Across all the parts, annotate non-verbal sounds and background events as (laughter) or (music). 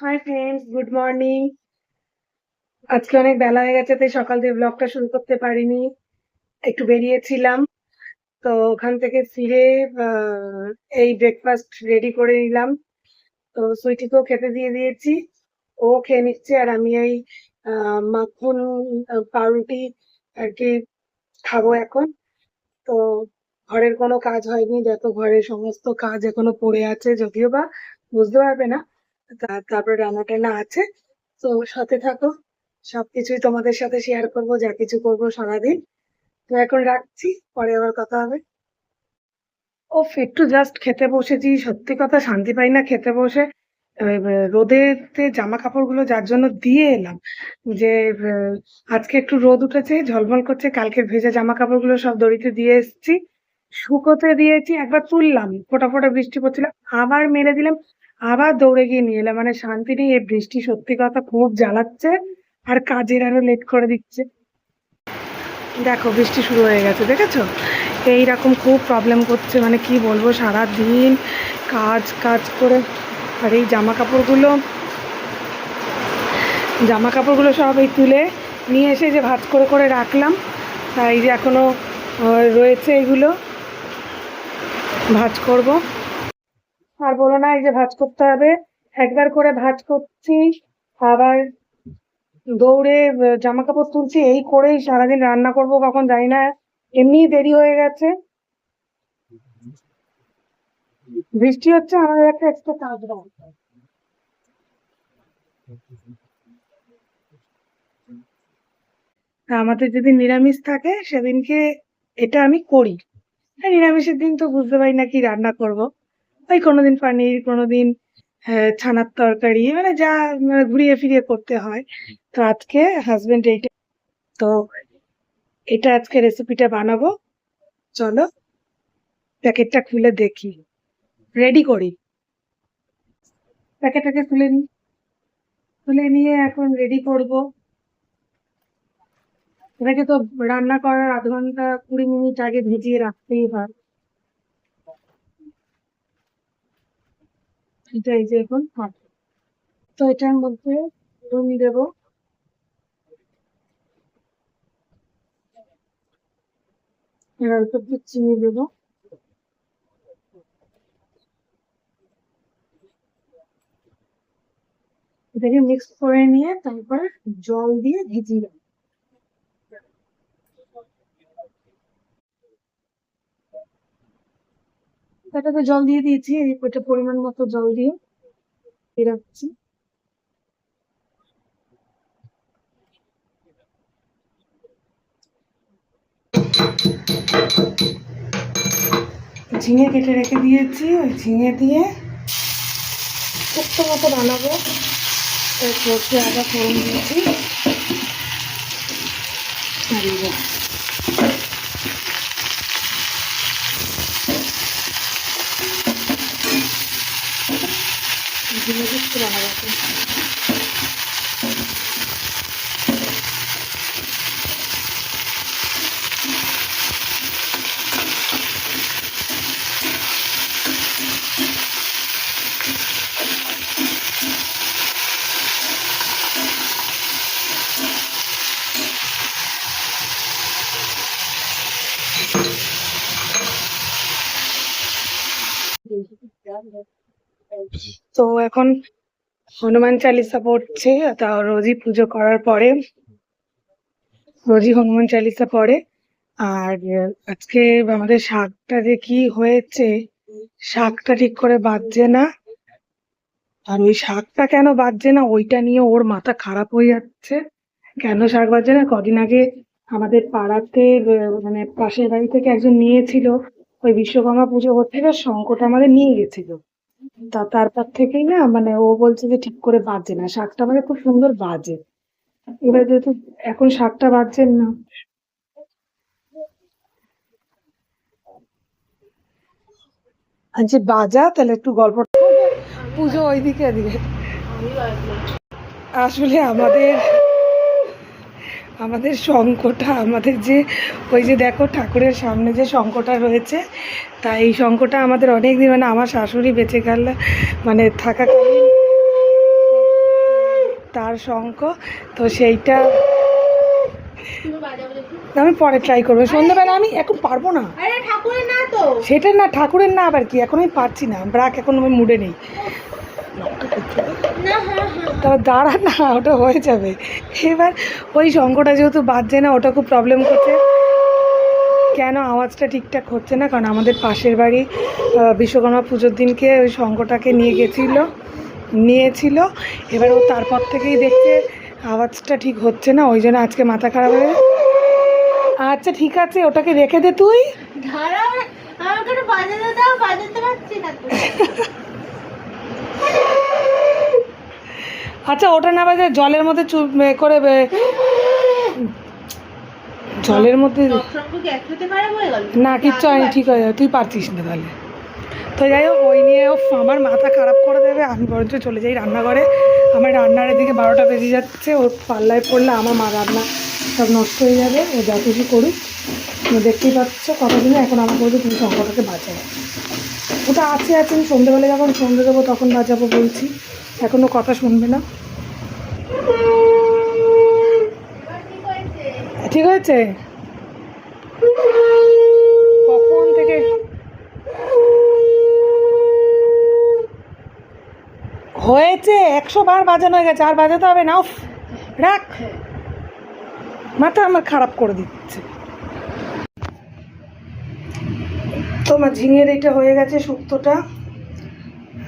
Hi friends good morning আজকে অনেক বেলা হয়ে গেছে, তাই সকাল থেকে ব্লগটা শুরু করতে পারিনি। একটু বেরিয়েছিলাম, তো ওখান থেকে ফিরে এই ব্রেকফাস্ট রেডি করে নিলাম। তো সুইটিকেও খেতে দিয়ে দিয়েছি, ও খেয়ে নিচ্ছে, আর আমি এই মাখন পাউরুটি আর কি খাব এখন। তো ঘরের কোনো কাজ হয়নি, যত ঘরের সমস্ত কাজ এখনও পড়ে আছে, যদিও বা বুঝতে পারবে না। তারপরে রান্না টান্না আছে। তো সাথে থাকো, সবকিছুই তোমাদের সাথে শেয়ার করব, যা কিছু করব সারাদিন। তো এখন রাখছি, পরে আবার কথা হবে। ও একটু জাস্ট খেতে বসেছি, সত্যি কথা শান্তি পাই না খেতে বসে। রোদেতে জামা কাপড়গুলো যার জন্য দিয়ে এলাম যে আজকে একটু রোদ উঠেছে, ঝলমল করছে, কালকের ভেজা জামা কাপড়গুলো সব দড়িতে দিয়ে এসেছি। শুকোতে দিয়েছি, একবার তুললাম, ফোটা ফোটা বৃষ্টি পড়ছিল, আবার মেরে দিলাম। আবার দৌড়ে গিয়ে নিয়ে এলাম। মানে শান্তি নেই এই বৃষ্টি সত্যি কথা খুব জ্বালাচ্ছে আর কাজের আরও লেট করে দিচ্ছে। দেখো বৃষ্টি শুরু হয়ে গেছে দেখেছ? এইরকম খুব প্রবলেম করছে মানে কি বলব সারা দিন কাজ কাজ করে আর এই জামা কাপড়গুলো জামা কাপড়গুলো সব এই তুলে নিয়ে এসে যে ভাঁজ করে করে রাখলাম। তাই যে এখনও আহ, রয়েছে এগুলো ভাঁজ করব। আর বলো না, এই যে ভাজ করতে হবে। একবার করে ভাজ করছি, আবার দৌড়ে জামা কাপড় তুলছি, এই করেই সারাদিন রান্না করব কখন জানি না। এমনি দেরি হয়ে গেছে। বৃষ্টি হচ্ছে, আমাদের একটা এক্সট্রা কাজ আমাদের যদি নিরামিষ থাকে, সেদিনকে এটা আমি করি। নিরামিষের দিন তো বুঝতে পারি না কি রান্না করব। ওই কোনোদিন পানির কোনোদিন আহ, ছানার তরকারি মানে যা মানে ঘুরিয়ে ফিরিয়ে করতে হয়। তো আজকে হাজবেন্ড এইটা তো এটা আজকে রেসিপিটা বানাবো। চলো প্যাকেটটা খুলে দেখি। রেডি করি। প্যাকেটটাকে খুলে নিই খুলে নিয়ে এখন রেডি করব। এটাকে তো রান্না করার আধ ঘণ্টা কুড়ি মিনিট আগে ভিজিয়ে রাখতেই হয়। এটা এই যে এখন হট তো এটার মধ্যে নুন দেব। এবার একটু চিনি দেব এটাকে মিক্স করে নিয়ে তারপর জল দিয়ে ভিজিয়ে এটাতে জল দিয়ে দিয়েছি, এই ওটা পরিমাণ মতো জল দিয়ে রাখছি। ঝিঙে কেটে রেখে দিয়েছি, ওই ঝিঙে দিয়ে শুক্তো মতো বানাবো। সর্ষে আদা ফোড়ন দিয়েছি। এই যে ঝিঙে শুক্তো বানাবো তো এখন হনুমান চালিসা পড়ছে, তা রোজই পুজো করার পরে, রোজই হনুমান চালিসা পড়ে। আর আজকে আমাদের শাকটা যে কি হয়েছে, শাকটা ঠিক করে বাজছে না। আর ওই শাকটা কেন বাজছে না, ওইটা নিয়ে ওর মাথা খারাপ হয়ে যাচ্ছে। কেন শাক বাজছে না? কদিন আগে আমাদের পাড়াতে মানে পাশের বাড়ি থেকে একজন নিয়েছিল, ওই বিশ্বকর্মা পুজো করতে শঙ্কটা আমাদের নিয়ে গেছিল। তা তারপর থেকেই না মানে ও বলছে যে ঠিক করে বাজে না, শাকটা আমাদের খুব সুন্দর বাজে। এবার যেহেতু এখন শাকটা বাজছেন না। যে বাজা? তাহলে একটু গল্প পুজো ওইদিকে দিয়ে আসলে আমাদের আমাদের শঙ্কটা আমাদের যে ওই যে দেখো ঠাকুরের সামনে যে শঙ্কটা রয়েছে তা এই শঙ্কটা আমাদের অনেক দিন মানে আমার শাশুড়ি বেঁচে গেল মানে থাকাকালীন তার শঙ্ক তো সেইটা আমি পরে ট্রাই করব। সন্ধ্যাবেলা আমি এখন পারব না। সেটা না ঠাকুরের না আবার কি? এখন আমি পারছি না। ব্রাক এখন আমি মুডে নেই। তবে দাঁড়া না ওটা হয়ে যাবে। এবার ওই শঙ্খটা যেহেতু বাজছে না ওটা খুব প্রবলেম করছে। কেন আওয়াজটা ঠিকঠাক হচ্ছে না? কারণ আমাদের পাশের বাড়ি বিশ্বকর্মা পুজোর দিনকে ওই শঙ্খটাকে নিয়ে গেছিল নিয়েছিল। এবার ও তারপর থেকেই দেখছে আওয়াজটা ঠিক হচ্ছে না ওই জন্য আজকে মাথা খারাপ হয়ে আচ্ছা ঠিক আছে ওটাকে রেখে দে তুই। একটু বাজাতে দাও বাজাতে পারছি না (laughs) আচ্ছা ওটা না বাজে জলের মধ্যে চুপ করে জলের মধ্যে না কিচ্ছু হয়নি ঠিক হয়ে যাবে তুই পারছিস না তাহলে। তো যাই হোক ওই নিয়ে ও আমার মাথা খারাপ করে দেবে আমি বরঞ্চ চলে যাই রান্নাঘরে। আমার রান্নার এদিকে বারোটা বেজে যাচ্ছে ওর পাল্লায় পড়লে আমার মা রান্না সব নষ্ট হয়ে যাবে ও যা কিছু করুক। দেখতেই পাচ্ছ কতদিনে এখন আমার বলছে তুমি শঙ্করটাকে বাঁচাও। ওটা আছে আছে আমি সন্ধ্যেবেলা যখন সন্ধ্যে দেবো তখন বাজাবো বলছি। এখনও কথা শুনবে না। ঠিক হয়েছে কখন থেকে? হয়েছে, একশো বার বাজানো হয়ে গেছে, আর বাজাতে হবে না রাখ। মাথা আমার খারাপ করে দিচ্ছে। তোমার ঝিঙের এটা হয়ে গেছে, শুক্তোটা।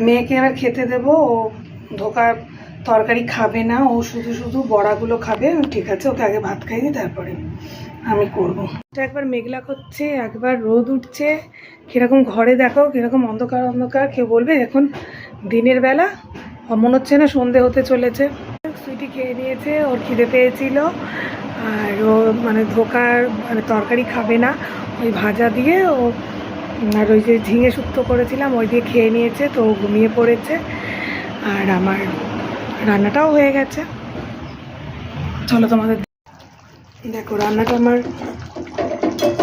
মেয়েকে এবার খেতে দেবো, ও ধোকার তরকারি খাবে না, ও শুধু শুধু বড়াগুলো খাবে ঠিক আছে, ওকে আগে ভাত খাইয়ে তারপরে আমি করব। একবার মেঘলা করছে, একবার রোদ উঠছে, কীরকম ঘরে দেখো, কীরকম অন্ধকার অন্ধকার, কেউ বলবে এখন দিনের বেলা মনে হচ্ছে না সন্ধে হতে চলেছে। সুইটি খেয়ে নিয়েছে, ওর খিদে পেয়েছিল, আর ও মানে ধোকার মানে তরকারি খাবে না, ওই ভাজা দিয়ে ও, আর ওই যে ঝিঙে শুক্তো করেছিলাম, ওই দিয়ে খেয়ে নিয়েছে, তো ঘুমিয়ে পড়েছে, আর আমার রান্নাটাও হয়ে গেছে। চলো তোমাদের দেখো, রান্নাটা আমার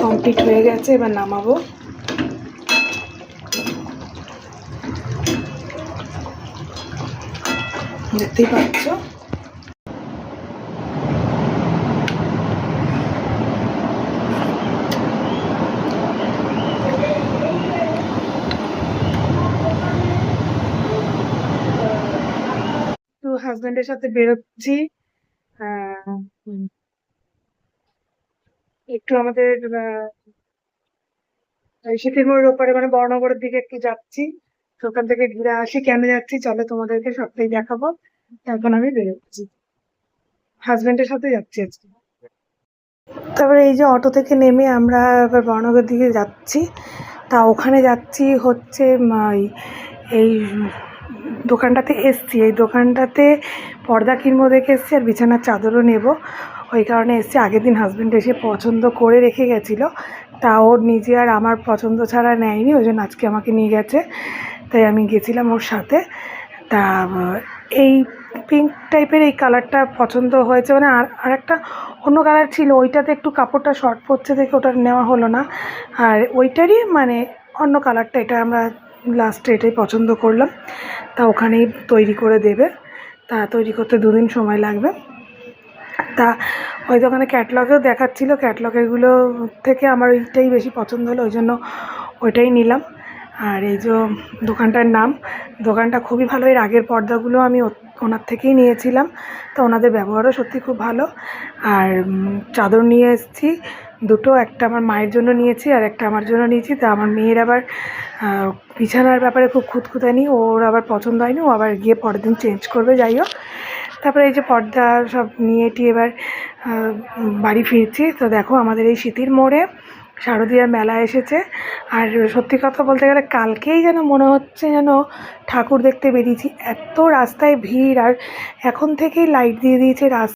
কমপ্লিট হয়ে গেছে, এবার নামাবো। দেখতেই পাচ্ছ? হাজবেন্ডের সাথে বেরোচ্ছি। একটু আমাদের ওপারে মানে বর্ণগরের দিকে একটু যাচ্ছি। ওখান থেকে ঘুরে আসি কেন যাচ্ছি চলো তোমাদেরকে সবটাই দেখাবো। এখন আমি বেরোচ্ছি। হাজবেন্ডের সাথে যাচ্ছি আজকে। তারপরে এই যে অটো থেকে নেমে আমরা এবার বর্ণগর দিকে যাচ্ছি। তা ওখানে যাচ্ছি হচ্ছে এই দোকানটাতে এসছি। এই দোকানটাতে পর্দা কিনবো দেখে এসছি আর বিছানার চাদরও নেব। ওই কারণে এসছি। আগের দিন হাজব্যান্ড এসে পছন্দ করে রেখে গেছিল। তা ওর নিজে আর আমার পছন্দ ছাড়া নেয়নি, ওই জন্য আজকে আমাকে নিয়ে গেছে। তাই আমি গেছিলাম ওর সাথে। তা, এই পিঙ্ক টাইপের এই কালারটা পছন্দ হয়েছে মানে আর আর একটা অন্য কালার ছিল। ওইটাতে একটু কাপড়টা শর্ট পড়ছে দেখে ওটা নেওয়া হলো না। আর ওইটারই মানে অন্য কালারটা এটা আমরা লাস্টে এটাই পছন্দ করলাম। তা ওখানেই তৈরি করে দেবে। তা তৈরি করতে দুদিন সময় লাগবে। তা ওই দোকানে ক্যাটলগেও দেখাচ্ছিলো। ক্যাটলগেরগুলো থেকে আমার ওইটাই বেশি পছন্দ হলো, ওই জন্য ওইটাই নিলাম। আর এই যে দোকানটার নাম, দোকানটা খুবই ভালো। এর আগের পর্দাগুলো আমি ওনার থেকেই নিয়েছিলাম। তো ওনাদের ব্যবহারও সত্যি খুব ভালো। আর চাদর নিয়ে এসেছি। দুটো, একটা আমার মায়ের জন্য নিয়েছি আর একটা আমার জন্য নিয়েছি। তা আমার মেয়ের আবার বিছানার ব্যাপারে খুব খুঁতখুতানি, ওর আবার পছন্দ হয়নি, ও আবার গিয়ে পরের দিন চেঞ্জ করবে, যাই হোক। তারপরে এই যে পর্দা সব নিয়ে এটি এবার বাড়ি ফিরছি। তো দেখো আমাদের এই শীতের মোড়ে শারদীয়া মেলা এসেছে। আর সত্যি কথা বলতে গেলে কালকেই যেন মনে হচ্ছে যেন ঠাকুর দেখতে বেরিয়েছি। এত রাস্তায় ভিড়, আর এখন থেকেই লাইট দিয়ে দিয়েছে রাস্তা